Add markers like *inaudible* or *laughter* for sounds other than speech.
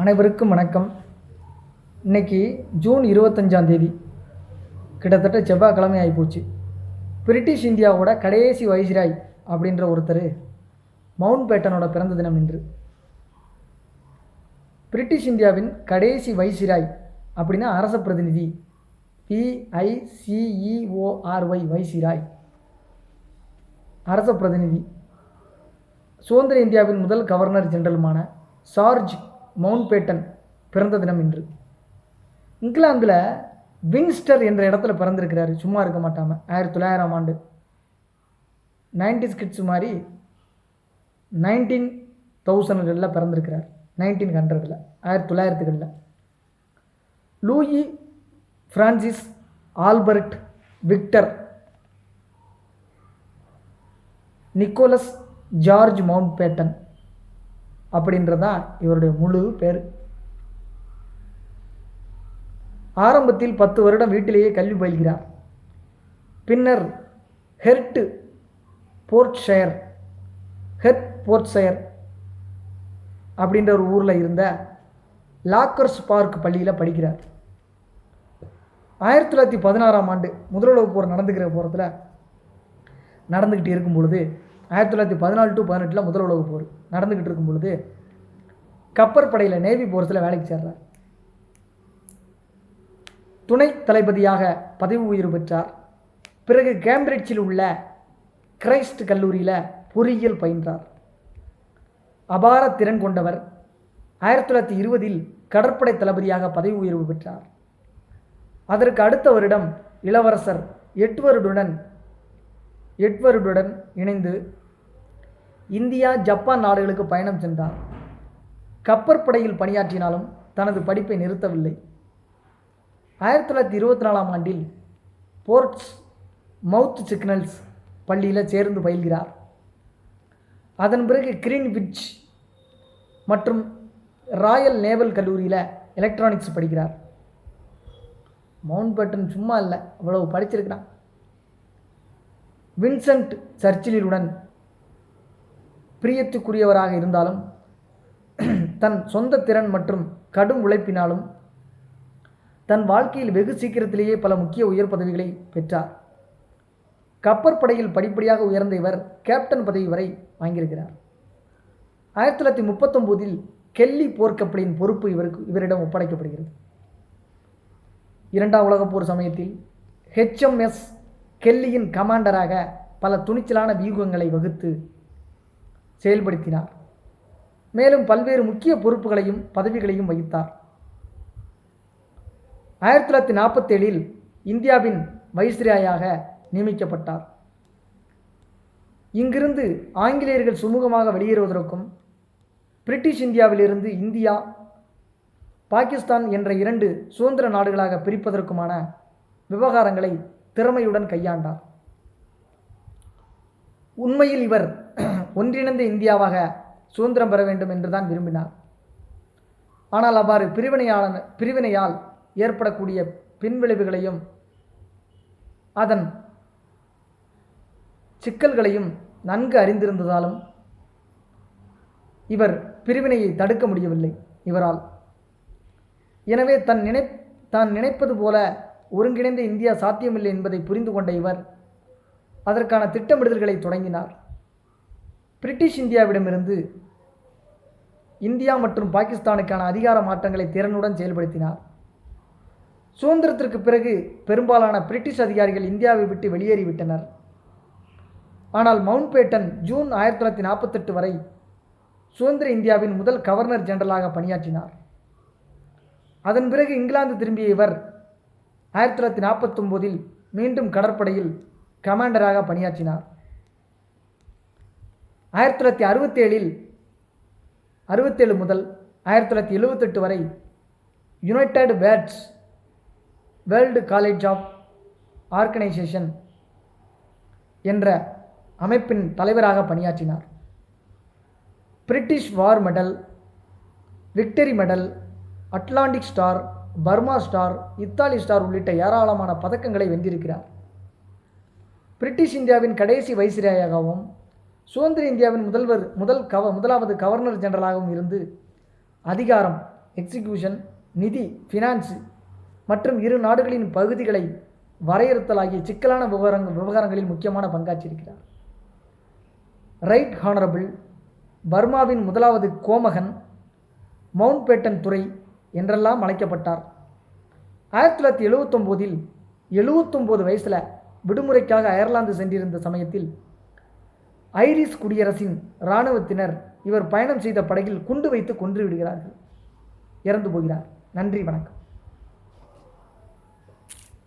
அனைவருக்கும் வணக்கம். இன்னைக்கு ஜூன் இருபத்தஞ்சாம் தேதி. கிட்டத்தட்ட செவ்வாய்க்கிழமை ஆகிப்போச்சு பிரிட்டிஷ் இந்தியாவோட கடைசி வைசிராய் அப்படின்ற ஒருத்தர் மவுண்ட் பேட்டனோட பிறந்த தினம் இன்று பிரிட்டிஷ் இந்தியாவின் கடைசி வைசிராய் அப்படின்னா அரச பிரதிநிதி பிஐசிஇஓஆர்ஒய் வைசிராய் அரச பிரதிநிதி. சுதந்திர இந்தியாவின் முதல் கவர்னர் ஜெனரலுமான சார்ஜ் மவுண்ட் பேட்டன் பிறந்த தினம் இன்று. இங்கிலாந்தில் வின்ஸ்டர் என்ற இடத்துல பிறந்திருக்கிறாரு. சும்மா இருக்க மாட்டாமல் ஆயிரத்தி தொள்ளாயிரம் ஆண்டு. நைன்டி ஸ்கிட்ஸ் மாதிரி நைன்டீன் தௌசண்ட்களில் பிறந்திருக்கிறார். நைன்டீன் ஹண்ட்ரடில். ஆயிரத்தி தொள்ளாயிரத்துகளில் Louis Francis Albert Victor Nicholas George Mountbatten அப்படின்றதா இவருடைய முழு பேர். ஆரம்பத்தில் பத்து வருடம் வீட்டிலேயே கல்வி பயில்கிறார். பின்னர் ஹெர்ட் போர்ட்ஷயர் ஹெர்ட் போர்ட்ஷயர் அப்படின்ற ஒரு ஊரில் இருந்த லாக்கர்ஸ் பார்க் பள்ளியில் படிக்கிறார். ஆயிரத்தி தொள்ளாயிரத்தி பதினாறாம் ஆண்டு முதலுலக போர் நடந்துக்கிற போகிறதுல நடந்துக்கிட்டு இருக்கும் பொழுது ஆயிரத்தி தொள்ளாயிரத்தி பதினாலு டு பதினெட்டில் முதல் உலக போர் நடந்துக்கிட்டு இருக்கும் பொழுது கப்பற்படையில் நேவி போர்ஸில் வேலைக்கு சேர்றார். துணை தளபதியாக பதவி உயர்வு பெற்றார். பிறகு கேம்பிரிட்ஜில் உள்ள கிரைஸ்ட் கல்லூரியில் பொறியியல் பயின்றார். அபார திறன் கொண்டவர். ஆயிரத்தி தொள்ளாயிரத்தி இருபதில் கடற்படை தளபதியாக பதவி உயர்வு பெற்றார். அதற்கு அடுத்த வருடம் இளவரசர் எட்வர்டுடன் எட்வர்டுடன் இணைந்து இந்தியா ஜப்பான் நாடுகளுக்கு பயணம் சென்றார் கப்பற்படையில் பணியாற்றினாலும் தனது படிப்பை நிறுத்தவில்லை. ஆயிரத்தி தொள்ளாயிரத்தி இருபத்தி நாலாம் ஆண்டில் போர்ட்ஸ் மவுத் சிக்னல்ஸ் பள்ளியில் சேர்ந்து பயில்கிறார். அதன் பிறகு கிரீன்விச் மற்றும் ராயல் நேவல் கல்லூரியில் எலக்ட்ரானிக்ஸ் படிக்கிறார். மவுண்ட் பேட்டன் சும்மா இல்லை அவ்வளவு படிச்சிருக்கிறான். வின்சென்ட் சர்ச்சிலுடன் பிரியத்துக்குரியவராக இருந்தாலும் தன் சொந்த திறன் மற்றும் கடும் உழைப்பினாலும் தன் வாழ்க்கையில் வெகு சீக்கிரத்திலேயே பல முக்கிய உயர் பதவிகளை பெற்றார். கப்பற்படையில் படிப்படியாக உயர்ந்த இவர் கேப்டன் பதவி வரை வாங்கியிருக்கிறார். ஆயிரத்தி தொள்ளாயிரத்தி முப்பத்தொம்போதில் கெல்லி போர்க்கப்பலின் பொறுப்பு இவருக்கு இவரிடம் ஒப்படைக்கப்படுகிறது. இரண்டாம் உலகப் போர் சமயத்தில் ஹெச்எம்எஸ் கெல்லியின் கமாண்டராக பல துணிச்சலான வியூகங்களை வகுத்து செயல்படுத்தினார். மேலும் பல்வேறு முக்கிய பொறுப்புகளையும் பதவிகளையும் வகித்தார். ஆயிரத்தி தொள்ளாயிரத்தி நாற்பத்தேழில் இந்தியாவின் வைஸ்ராயாக நியமிக்கப்பட்டார். இங்கிருந்து ஆங்கிலேயர்கள் சுமூகமாக வெளியேறுவதற்கும் பிரிட்டிஷ் இந்தியாவிலிருந்து இந்தியா பாகிஸ்தான் என்ற இரண்டு சுதந்திர நாடுகளாக பிரிப்பதற்குமான விவகாரங்களை திறமையுடன் கையாண்டார். உண்மையில் இவர் *clears throat* ஒன்றிணைந்த இந்தியாவாக சுதந்திரம் பெற வேண்டும் என்றுதான் விரும்பினார். ஆனால் அவ்வாறு பிரிவினையாளன் பிரிவினையால் ஏற்படக்கூடிய பின்விளைவுகளையும் அதன் சிக்கல்களையும் நன்கு அறிந்திருந்ததாலும் இவர் பிரிவினையை தடுக்க முடியவில்லை இவரால். எனவே தன் நினை தான் நினைப்பது போல ஒருங்கிணைந்த இந்தியா சாத்தியமில்லை என்பதை புரிந்து கொண்ட இவர் அதற்கான திட்டமிடுதல்களை தொடங்கினார். பிரிட்டிஷ் இந்தியாவிடமிருந்து இந்தியா மற்றும் பாகிஸ்தானுக்கான அதிகார மாற்றங்களை திறனுடன் செயல்படுத்தினார். சுதந்திரத்திற்கு பிறகு பெரும்பாலான பிரிட்டிஷ் அதிகாரிகள் இந்தியாவை விட்டு வெளியேறிவிட்டனர். ஆனால் மவுண்ட் பேட்டன் ஜூன் ஆயிரத்தி தொள்ளாயிரத்தி நாற்பத்தெட்டு வரை சுதந்திர இந்தியாவின் முதல் கவர்னர் ஜெனரலாக பணியாற்றினார். அதன் பிறகு இங்கிலாந்து திரும்பிய இவர் ஆயிரத்தி தொள்ளாயிரத்தி நாற்பத்தொம்போதில் மீண்டும் கடற்படையில் கமாண்டராக பணியாற்றினார். ஆயிரத்தி தொள்ளாயிரத்தி அறுபத்தேழில் அறுபத்தேழு முதல் ஆயிரத்தி தொள்ளாயிரத்தி எழுபத்தெட்டு வரை United Words World College of Organisation என்ற அமைப்பின் தலைவராக பணியாற்றினார். British War Medal Victory Medal Atlantic Star Burma Star Italy Star உள்ளிட்ட ஏராளமான பதக்கங்களை வென்றிருக்கிறார். பிரிட்டிஷ் இந்தியாவின் கடைசி வைசிராயாகவும் சுதந்திர இந்தியாவின் முதல்வர் முதல் கவ முதலாவது கவர்னர் ஜெனரலாகவும் இருந்து அதிகாரம் எக்ஸிகியூஷன் நிதி ஃபினான்ஸ் மற்றும் இரு நாடுகளின் பகுதிகளை வரையறுத்தல் ஆகிய சிக்கலான விவகாரங்கள் விவகாரங்களில் முக்கியமான பங்காற்றியிருக்கிறார். ரைட் ஹானரபிள் பர்மாவின் முதலாவது கோமகன் மவுண்ட் பேட்டன் துறை என்றெல்லாம் அழைக்கப்பட்டார். ஆயிரத்தி தொள்ளாயிரத்தி எழுவத்தொம்போதில் எழுவத்தொம்போது வயசில் விடுமுறைக்காக அயர்லாந்து சென்றிருந்த சமயத்தில் ஐரிஷ் குடியரசின் இராணுவத்தினர் இவர் பயணம் செய்த படகில் குண்டு வைத்து கொன்று விடுகிறார்கள். இறந்து போகிறார். நன்றி வணக்கம்.